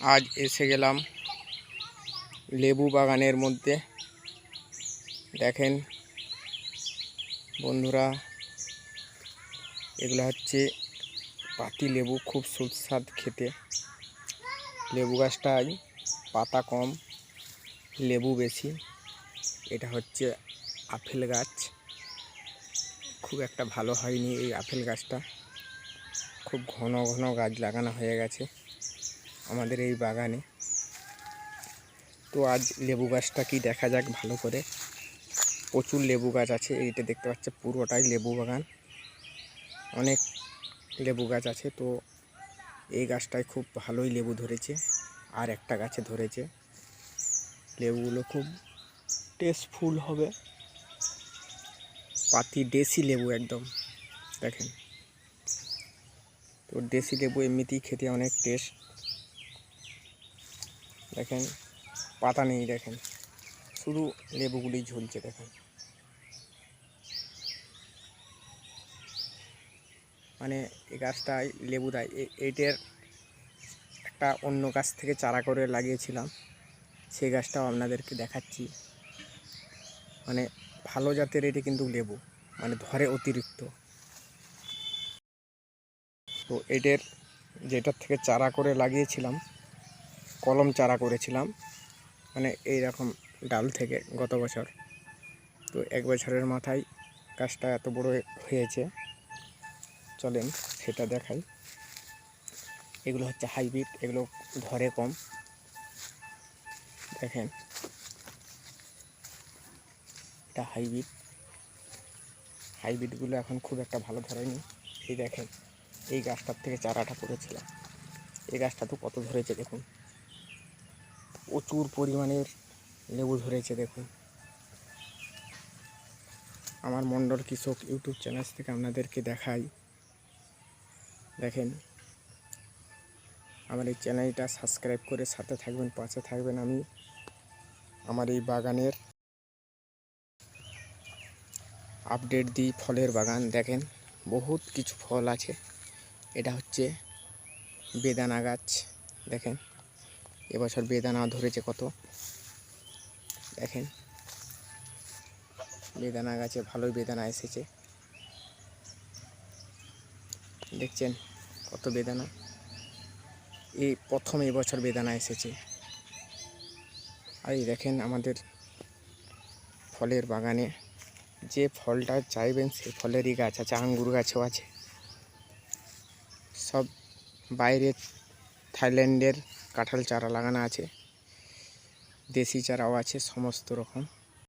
আজ এসে গেলাম লেবু বাগানের মধ্যে। দেখেন বন্ধুরা, এগুলো হচ্ছে পাতি লেবু, খুব সুস্বাদ খেতে। লেবু গাছটায় পাতা কম, লেবু বেশি। এটা হচ্ছে আপেল গাছ। খুব একটা ভালো হয়নি এই আপেল গাছটা। খুব ঘন ঘন গাছ লাগানো হয়ে গেছে। আমাদের এই বাগানে। তো আজ লেবু গাছটা কি দেখা যাক ভালো করে। প্রচুর লেবু গাছ আছে, এইটা দেখতে পাচ্ছে পুরোটাই লেবু বাগান। অনেক লেবু গাছ আছে, তো এই গাছটায় খুব ভালোই লেবু ধরেছে, আর একটা গাছে ধরেছে। লেবুগুলো খুব টেস্টফুল হবে। পাতি দেশি লেবু একদম, দেখেন। তো দেশি লেবু এমনিতেই খেতে অনেক টেস্ট দেখেন, পাতা নেই দেখেন, শুধু লেবুগুলি ঝুলছে দেখেন। মানে এই গাছটায়, লেবু দেয় এইটার একটা অন্য গাছ থেকে চারা করে লাগিয়েছিলাম, সেই গাছটাও আপনাদেরকে দেখাচ্ছি। মানে ভালো জাতের এটি কিন্তু লেবু মানে ধরে অতিরিক্ত। তো এটার যেটার থেকে চারা করে লাগিয়েছিলাম কলম চারা করেছিলাম। মানে এই রকম ডাল থেকে গত বছর। তো এক বছরের মাথায় গাছটা এত বড় হয়েছে। চলেন সেটা দেখাই। এগুলো হচ্ছে হাইব্রিড, এগুলো ধরে কম। দেখেন। এটা হাইব্রিড। হাইব্রিডগুলো এখন খুব একটা ভালো ধরেনি। এই দেখেন, এই গাছটার থেকে চারাটা করেছিলাম। এই গাছটা তো কত ধরেছে দেখুন। প্রচুর পরিমাণের লেবু ধরেছে, দেখুন। আমার মণ্ডল কৃষক ইউটিউব চ্যানেল থেকে আপনাদেরকে দেখাই। দেখেন, আমার এই চ্যানেলটা সাবস্ক্রাইব করে সাথে থাকবেন, পাশে থাকবেন আমি, আমার এই বাগানের আপডেট দিই ফলের বাগান। দেখেন, বহুত কিছু ফল আছে। এটা হচ্ছে বেদানা গাছ। দেখেন এবছর বেদানা ধরেছে কত? দেখেন। বেদানা গাছে ভালোই বেদানা এসেছে। দেখছেন কত বেদানা এই প্রথম এবছর বেদানা এসেছে। আর এই দেখেন আমাদের ফলের বাগানে যে ফলটা চাইবেন সেই ফলেরই গাছ আছে, আঙ্গুর গাছও আছে। সব বাইরে থাইল্যান্ডের কাঁঠাল চারা লাগানো আছে দেশি চারাও আছে সমস্ত রকম।